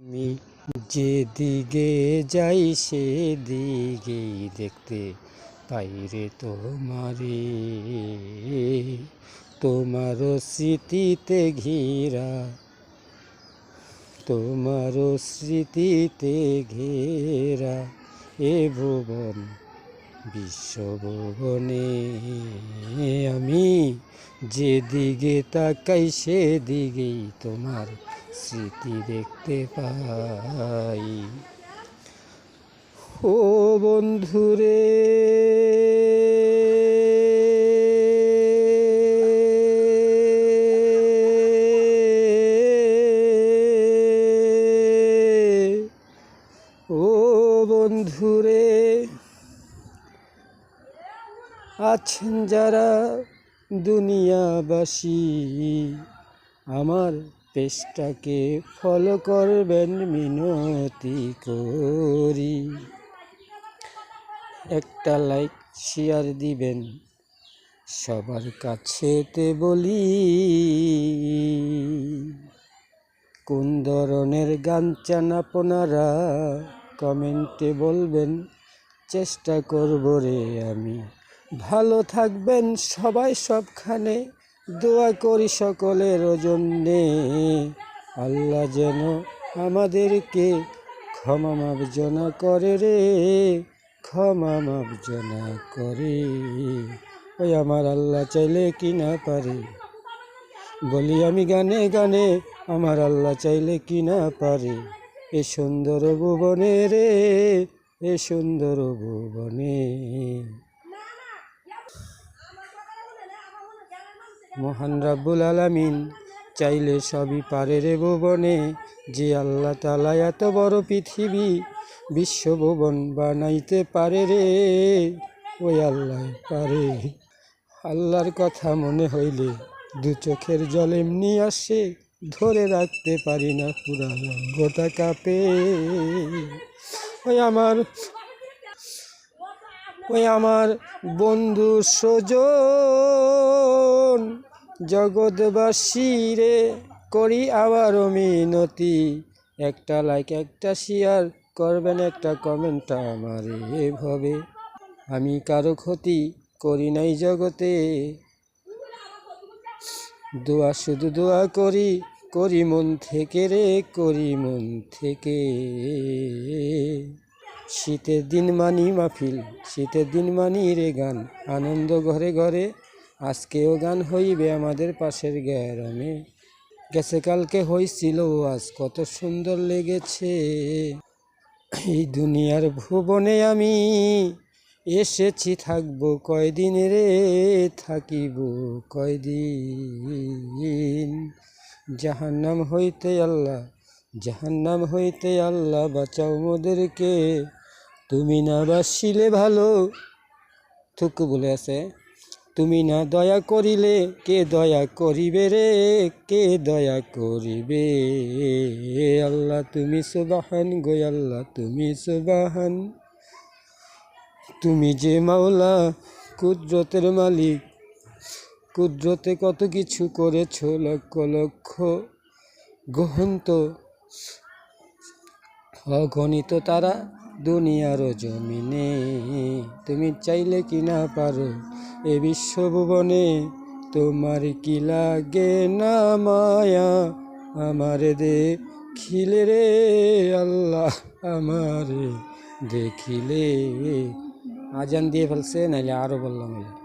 আমি যেদিকে যাই সেদিকেই দেখতে পাই রে তোমারে। তোমারও স্মৃতিতে ঘেরা তোমারও স্মৃতিতে ঘেরা এ ভুবন বিশ্বভুবনে আমি যেদিকে তাকাই সেদিকেই তোমার স্মৃতি দেখতে পাই। ও বন্ধুরে ও বন্ধুরে আছেন যারা দুনিয়াবাসী আমার পেজটাকে ফলো করবেন মিনতি করি। একটা লাইক শেয়ার দিবেন। সবার কাছেতে বলি, কোন ধরনের গান চান আপনারা? কমেন্টে বলবেন, চেষ্টা করব রে আমি। ভালো থাকবেন সবাই সবখানে। দোয়া করি সকলের জন্যে। আল্লাহ যেন আমাদেরকে ক্ষমা মার্জনা করে রে। ক্ষমা মার্জনা করে। ওই আমার আল্লাহ চাইলে কি না পারে? বলি আমি গানে গানে, আমার আল্লাহ চাইলে কি না পারে? এ সুন্দর ভুবনে রে, এ সুন্দর ভুবনে। মহান রাব্বুল আলামিন চাইলে সবই পারে রে ভুবনে। যে আল্লাহ তালা এত বড় পৃথিবী, বিশ্বভুবন বানাইতে পারে রে। ওই আল্লাহ পারে। আল্লাহর কথা মনে হইলে দু চোখের জল এমনি আসে, ধরে রাখতে পারি না পুরা গোটা কাপে। ওই আমার ওই আমার বন্ধু সজন জগৎবাসী রে, করি আবার মিনতি। একটা লাইক একটা শেয়ার করবেন একটা কমেন্ট আমার এভাবে। আমি কারও ক্ষতি করি নাই জগতে। দোয়া শুধু দোয়া করি করি মন থেকে রে, করি মন থেকে। শীতের দিন মানি মাহফিল, শীতের দিন মানি রে গান। আনন্দ ঘরে ঘরে আজকেও গান হইবে আমাদের পাশের গ্রামে গেছে কালকে হয়েছিল আজ, কত সুন্দর লেগেছে। এই দুনিয়ার ভুবনে আমি এসেছি, থাকব কয়দিন রে, থাকিব কয়দিন। জাহান্নাম হইতে আল্লাহ, জাহান্নাম হইতে আল্লাহ বাঁচাও মোদেরকে। তুমি না বাসিলে ভালো। থুকু বলে আছে। তুমি না দয়া করিলে, কে দয়া করিবে রে? কে দয়া করিবে? আল্লাহ, তুমি সুবাহান গো আল্লাহ, তুমি সুবাহান। তুমি যে মাওলা, কুদরতের মালিক। কুদরতে কত কিছু করেছ, লক্ষ লক্ষ গ্রহন্ত। অগণিত তারা দুনিয়ার জমিনে। তুমি চাইলে কি না পারো? এ বিশ্বভুবনে তোমার কি লাগে না মায়া? আমার দেখিলে রে আল্লাহ, আমার দেখিলে। আজান দিয়ে ফেলছে নাহলে আরও বললাম